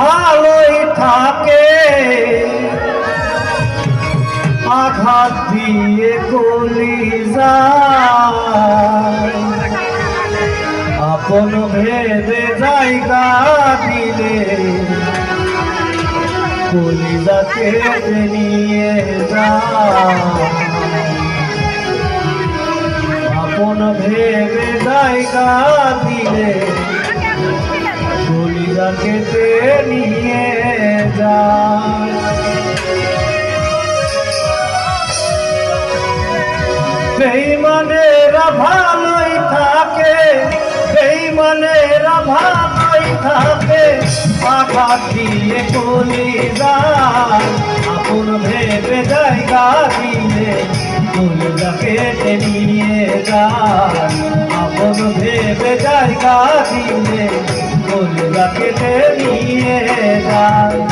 ভালোই থাকে। আঘাত দিয়ে যায়। আপন ভেবে জায়গা দিলে কলিজাকে নিয়ে যায়। আপন ভেবে জায়গা দিলে কেটে নিয়ে যায়। বেইমানেরা ভালোই থাকে, বেইমানেরা ভালোই থাকে। আঘাত দিয়ে কলি যায়, আপন ভেবে জায়গা দিলে কেটে নিয়ে যায়। আপন ভেবে জায়গা দিলে কলিজা কেটে নিয়ে যায় ভালোবাসা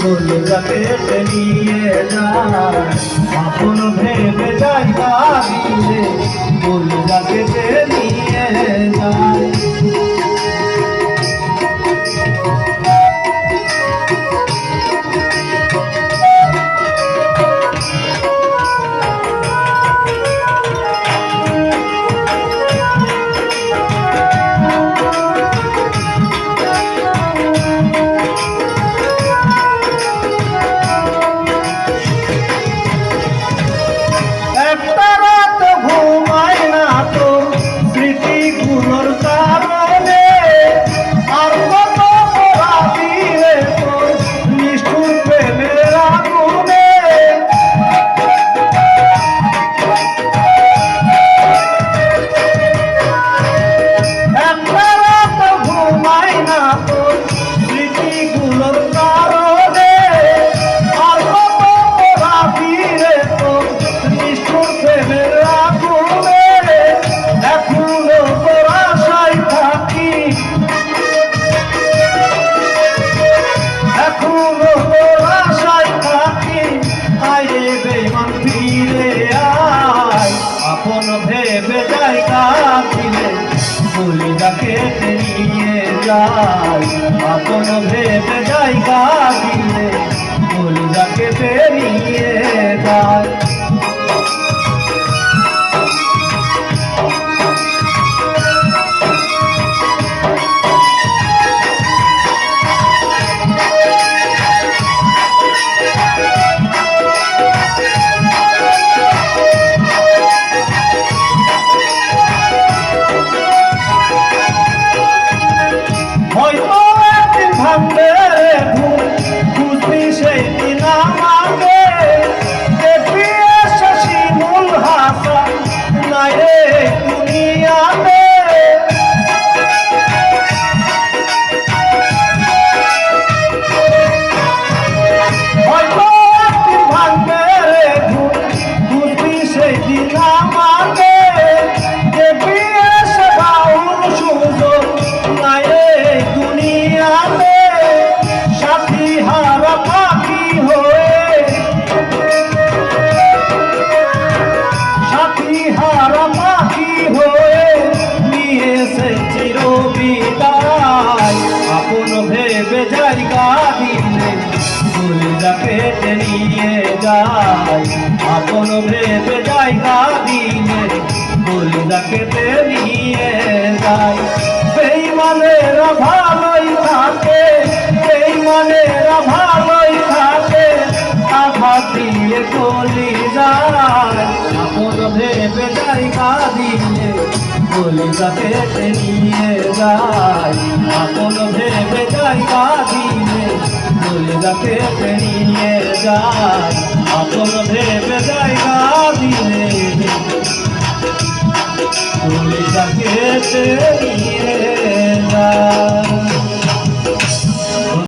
দিলে বলে নিয়ে যায় আপন ভেবে জায়গা দিলে বলে যাকে নিয়ে যায় যায় আপন ভেবে জায়গা দিলে বলি যাকে নিয়ে না কেটে নিয়ে যায়। আপন ভেবে জায়গা দিলে কলিজা কেটে নিয়ে যায়। বেইমানেরা ভালোই থাকে, বেইমানেরা ভালোই থাকে আঘাত দিয়ে কলি যায়। আপন ভেবে জায়গা দিলে কলিজা কেটে নিয়ে যায়। আপন ভেবে যাই বলি কেটে নিয়ে যায়। আপন ভেবে যাই কেটে নিয়ে